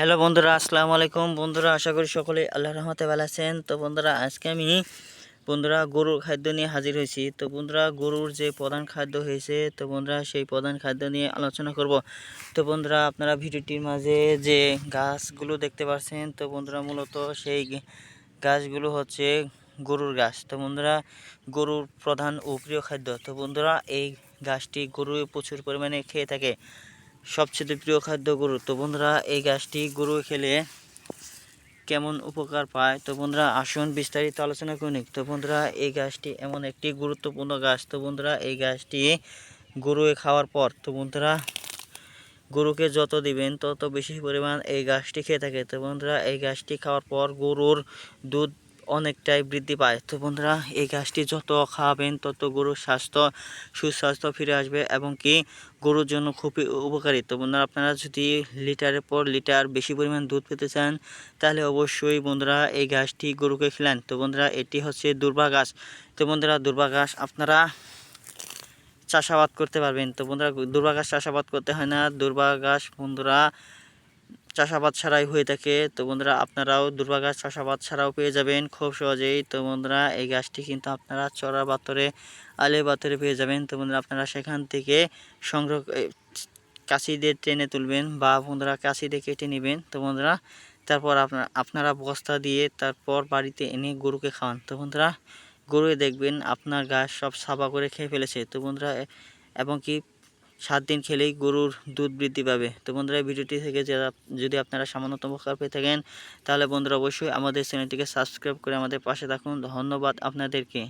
Hello বন্ধুরা, আসসালামু আলাইকুম। বন্ধুরা, আশা করি সকলে আল্লাহ রহমতে ভালো আছেন। তো বন্ধুরা, আজকে আমি, বন্ধুরা, গরুর খাদ্য নিয়ে হাজির হয়েছি। তো বন্ধুরা, গরুর যে প্রধান খাদ্য হয়েছে, তো বন্ধুরা, সেই প্রধান খাদ্য নিয়ে আলোচনা করব। তো বন্ধুরা, আপনারা ভিডিওটির মাঝে যে গাছগুলো দেখতে পাচ্ছেন তো বন্ধুরা, মূলত সেই গাছগুলো হচ্ছে গরুর গাছ। তো বন্ধুরা, গরুর প্রধান ও প্রিয় খাদ্য। তো বন্ধুরা, এই গাছটি গরু প্রচুর পরিমাণে খেয়ে থাকে। সবচেয়ে প্রিয় খাদ্য গরু। তো বন্ধুরা, এই গাছটি গরু খেলে কেমন উপকার পায়? তো বন্ধুরা, আসুন বিস্তারিত আলোচনা করি তো বন্ধুরা, এই গাছটি এমন একটি গুরুত্বপূর্ণ গাছ। তো বন্ধুরা, এই গাছটি গরু খাওয়ার পর, তো বন্ধুরা, গরুকে যত দিবেন, তত বেশি পরিমাণ এই গাছটি খেয়ে থাকে। তো বন্ধুরা, এই গাছটি খাওয়ার পর গরুর দুধ অনেকটাই বৃদ্ধি পায়। তো বন্ধুরা, এই গাছটি যত খাওয়াবেন তত গরুর স্বাস্থ্য, সুস্বাস্থ্য ফিরে আসবে এবং কি গরুর জন্য খুবই উপকারী। তো বন্ধুরা, আপনারা যদি লিটারের পর লিটার বেশি পরিমাণ দুধ পেতে চান, তাহলে অবশ্যই বন্ধুরা এই গাছটি গরুকে খেলেন। তো বন্ধুরা, এটি হচ্ছে দুর্বা গাছ। তো বন্ধুরা, দুর্বা গাছ আপনারা চাষাবাদ করতে পারবেন। তো বন্ধুরা, দুর্বা গাছ চাষাবাদ করতে হয় না। দুর্বা গাছ বন্ধুরা চাষাবাদ ছাড়াই হয়ে থাকে। তো বন্ধুরা, আপনারাও দুর্বা গাছ চাষাবাদ ছাড়াও পেয়ে যাবেন খুব সহজেই। তো বন্ধুরা, এই গাছটি কিন্তু আপনারা চড়া বাতরে আলে বাতরে পেয়ে যাবেন। তো বন্ধুরা, আপনারা সেখান থেকে সংগ্রহ কাশি দিয়ে টেনে তুলবেন বা বন্ধুরা কাশি দিয়ে কেটে নেবেন। তো বন্ধুরা, তারপর আপনার, আপনারা বস্তা দিয়ে তারপর বাড়িতে এনে গরুকে খাওয়ান। তো বন্ধুরা, গরুয়ে দেখবেন আপনার গাছ সব সাফা করে খেয়ে ফেলেছে। তো বন্ধুরা এবং কি সাত দিন খেলেই গরুর দুধ বৃদ্ধি পাবে। তো বন্ধুরা ভিডিওটি থেকে যারা যদি আপনারা সামান্যতম উপকার পেয়ে থাকেন, তাহলে বন্ধুরা অবশ্যই আমাদের চ্যানেলটিকে সাবস্ক্রাইব করে আমাদের পাশে থাকুন। ধন্যবাদ আপনাদেরকে।